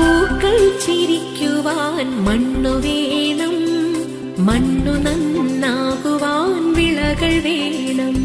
പൂക്കൾ ചിരിക്കുവാൻ മണ്ണു വേണം മണ്ണു നന്നാകുവാൻ വിളകൾ വേണം.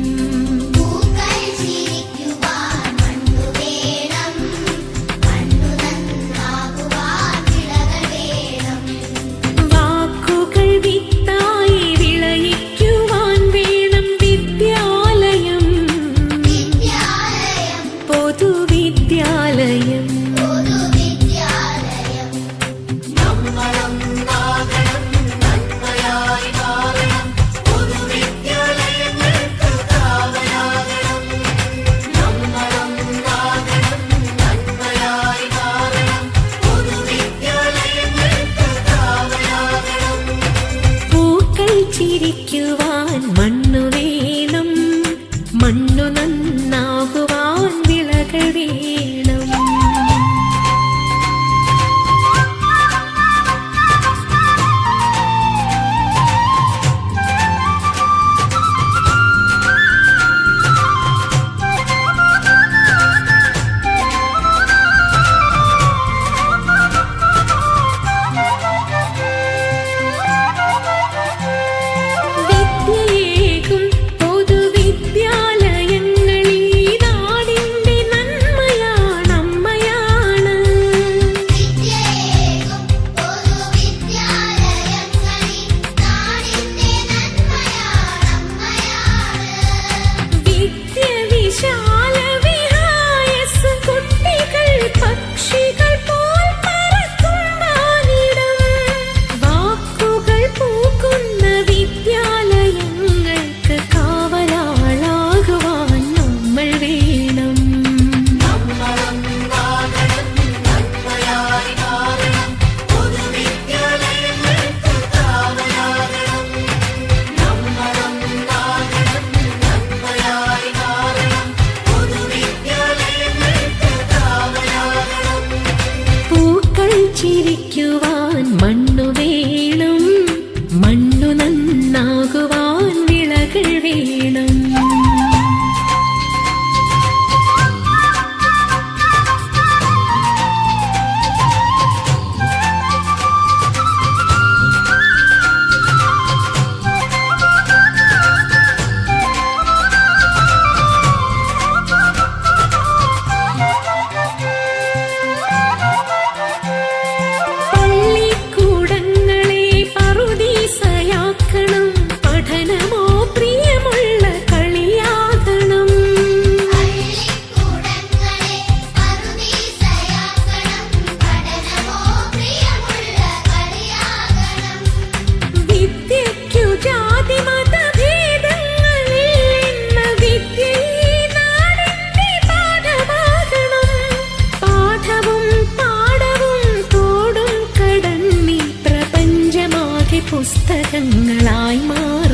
പുസ്തകങ്ങളായി മാറ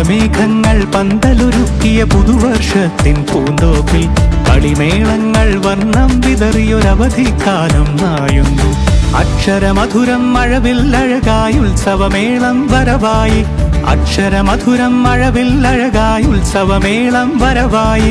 മഴമേഘങ്ങൾ പന്തലുരുക്കിയ പുതുവർഷത്തിൻ പൂന്തോപ്പിൽ കളിമേളങ്ങൾ വർണം വിതറിയൊരവധിക്കാലം നായുന്നു. അക്ഷരമധുരം മഴവിൽ അഴകായി ഉത്സവമേളം വരവായി. അക്ഷരമധുരം മഴവിൽ അഴകായി ഉത്സവമേളം വരവായി.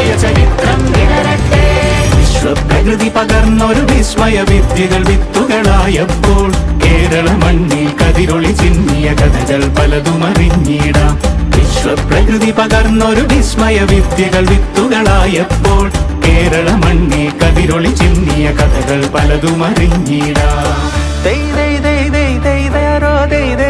പുതിയ ചരിത്രം വിശ്വപ്രകൃതി പകർന്നൊരു വിസ്മയ വിദ്യകൾ വിത്തുകളായപ്പോൾ കേരള മണ്ണിൽ കതിരൊളി ചിന്നിയ കഥകൾ പലതും അറിഞ്ഞിടാം വിശ്വപ്രകൃതി പകർന്നൊരു വിസ്മയ വിദ്യകൾ വിത്തുകളായപ്പോൾ കേരള മണ്ണിൽ കതിരൊളി ചിന്നിയ കഥകൾ പലതും അറിഞ്ഞിടാം ദൈ ദൈ ദൈ ദൈ ദൈ ദൈ ദൈ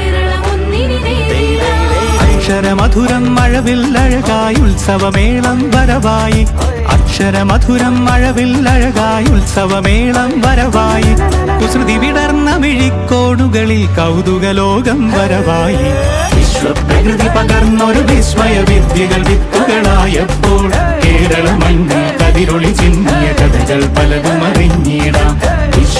അക്ഷരമധുരം മഴവിൽ അഴകായി ഉത്സവമേളം വരവായി. അക്ഷരമധുരം മഴവിൽ അഴകായി ഉത്സവമേളം വരവായി. കുസൃതി വിടർന്ന മിഴിക്കോടുകളിൽ കൗതുകലോകം വരവായി. വിശ്വപ്രകൃതി പകർന്നൊരു വിസ്മയ വിദ്യകൾ വിത്തുകളായപ്പോൾ കേരള കതിരൊളി ചിന്നിയ കഥകൾ പലതും അറിഞ്ഞിടാം.